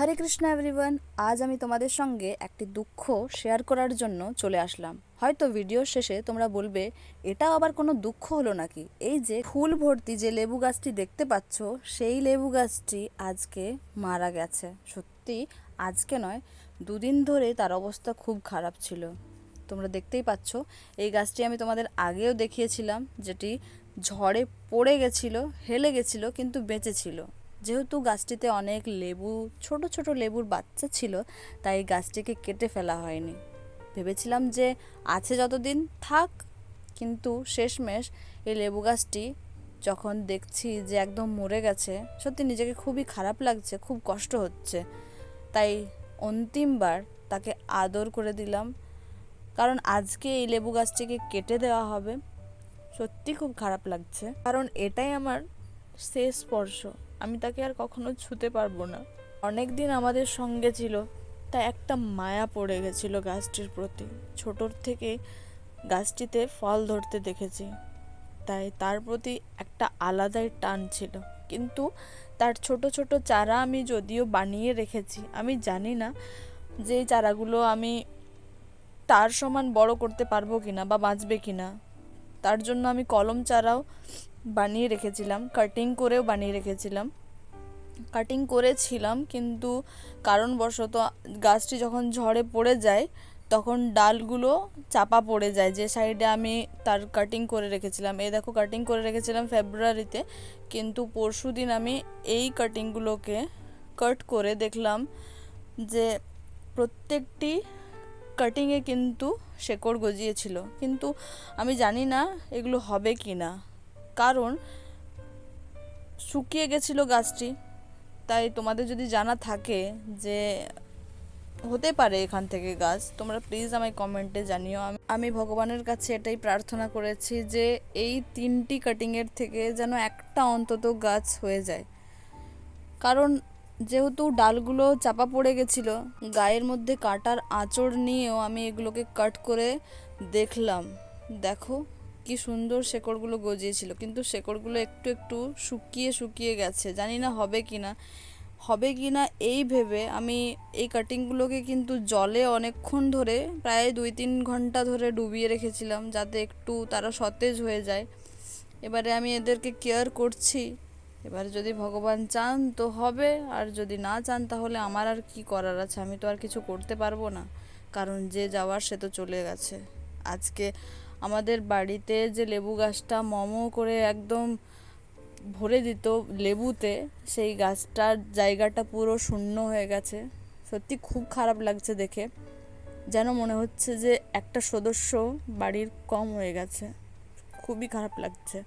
হরে Krishna everyone, আজ আমি তোমাদের সঙ্গে একটি দুঃখ শেয়ার করার জন্য চলে আসলাম। হয়তো ভিডিওর শেষে তোমরা বলবে এটা আবার কোনো দুঃখ হলো নাকি? এই যে ফুল ভর্তি যে লেবু গাছটি দেখতে পাচ্ছ, সেই লেবু গাছটি আজকে মারা গেছে। সত্যি, আজকে নয়, দুদিন ধরে তার অবস্থা খুব খারাপ ছিল। তোমরা দেখতেই পাচ্ছ, এই গাছটি আমি তোমাদের আগেও দেখিয়েছিলাম, যেটি ঝড়ে পড়ে গেছিল, হেলে গেছিল, কিন্তু বেঁচে ছিল। যেহেতু গাছটিতে অনেক লেবু, ছোট ছোট লেবুর বাচ্চা ছিল, তাই গাছটিকে কেটে ফেলা হয়নি। ভেবেছিলাম যে আছে যতদিন থাক, কিন্তু শেষমেশ এই লেবু গাছটি যখন দেখছি যে একদম মরে গেছে, সত্যি নিজেকে খুবই খারাপ লাগছে, খুব কষ্ট হচ্ছে। তাই অন্তিমবার তাকে আদর করে দিলাম, কারণ আজকে এই লেবু গাছটিকে কেটে দেওয়া হবে। সত্যি খুব খারাপ লাগছে, কারণ এটাই আমার শেষ স্পর্শ। আমি তাকে আর কখনো ছুতে পারব না। অনেক দিন আমাদের সঙ্গে ছিল, তাই একটা মায়া পড়ে গেছিল গাছটির প্রতি। ছোটোর থেকে গাছটিতে ফল ধরতে দেখেছি, তাই তার প্রতি একটা আলাদাই টান ছিল। কিন্তু তার ছোট ছোট চারা আমি যদিও বানিয়ে রেখেছি, আমি জানি না যে চারাগুলো আমি তার সমান বড় করতে পারব কিনা বা বাঁচবে কিনা। তার জন্য আমি কলম চারাও বানিয়ে রেখেছিলাম কাটিং করেও বানিয়ে রেখেছিলাম। কাটিং করেছিলাম কিন্তু কারণবশত গাছটি যখন ঝড়ে পড়ে যায়, তখন ডালগুলো চাপা পড়ে যায়। যে সাইডে আমি তার কাটিং করে রেখেছিলাম। এই দেখো কাটিং করে রেখেছিলাম ফেব্রুয়ারিতে কিন্তু পরশু দিন আমি এই কাটিংগুলোকে কাট করে দেখলাম যে প্রত্যেকটি কাটিংয়ে কিন্তু শেকড় গজিয়েছিল। কিন্তু আমি জানি না এগুলো হবে কি না কারণ শুকিয়ে গেছিল গাছটি। তাই তোমাদের যদি জানা থাকে যে হতে পারে এখান থেকে গাছ, তোমরা প্লিজ আমায় কমেন্টে জানিও। আমি ভগবানের কাছে এটাই প্রার্থনা করেছি যে এই তিনটি কাটিংয়ের থেকে যেন একটা অন্তত গাছ হয়ে যায়। কারণ যেহেতু ডালগুলো চাপা পড়ে গেছিল, গায়ের মধ্যে কাটার আঁচড় নিয়েও আমি এগুলোকে কাট করে দেখলাম। দেখো, কি সুন্দর শেকড়গুলো গজিয়েছিল, কিন্তু শেকড়গুলো একটু একটু শুকিয়ে শুকিয়ে গেছে। জানি না হবে কি না হবে কি না এই ভেবে আমি এই কাটিংগুলোকে কিন্তু জলে অনেকক্ষণ ধরে, প্রায় দুই তিন ঘণ্টা ধরে ডুবিয়ে রেখেছিলাম, যাতে একটু তারা সতেজ হয়ে যায়। এবারে আমি এদেরকে কেয়ার করছি। এবার যদি ভগবান চান তো হবে, আর যদি না চান তাহলে আমার আর কি করার আছে? আমি তো আর কিছু করতে পারব না। কারণ যে যাওয়ার সে তো চলে গেছে। আজকে আমাদের বাড়িতে যে লেবু গাছটা মমো করে একদম ভরে দিত লেবুতে, সেই গাছটার জায়গাটা পুরো শূন্য হয়ে গেছে। সত্যি খুব খারাপ লাগছে দেখে। যেন মনে হচ্ছে যে একটা সদস্য বাড়ির কম হয়ে গেছে। খুবই খারাপ লাগছে।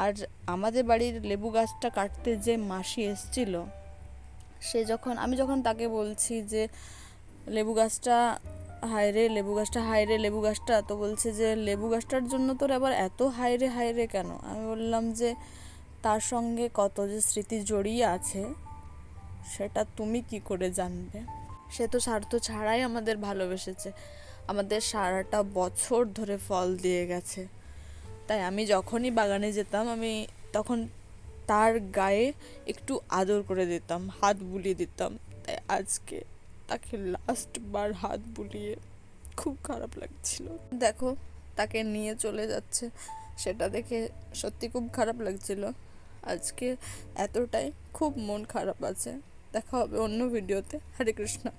আর আমাদের বাড়ির লেবু গাছটা কাটতে যে মাসি এসছিল, সে যখন, আমি যখন তাকে বলছি যে, লেবু গাছটা হায়রে লেবু গাছটা হায়রে লেবু গাছটা, তো বলছে যে, লেবু গাছটার জন্য তোর আবার এত হায়রে হায়রে কেন? আমি বললাম যে, তার সঙ্গে কত যে স্মৃতি জড়িয়ে আছে, সেটা তুমি কি করে জানবে? সে তো স্বার্থ ছাড়াই আমাদের ভালোবেসেছে। আমাদের সারাটা বছর ধরে ফল দিয়ে গেছে। তাই আমি যখনই বাগানে যেতাম, আমি তখন তার গায়ে একটু আদর করে দিতাম, হাত বুলিয়ে দিতাম। তাই আজকে তাকে লাস্টবার হাত বুলিয়ে খুব খারাপ লাগছিল। দেখো, তাকে নিয়ে চলে যাচ্ছে। সেটা দেখে সত্যি খুব খারাপ লাগছিল। আজকে এতটাই খুব মন খারাপ আছে। দেখা হবে অন্য ভিডিওতে হরে কৃষ্ণ।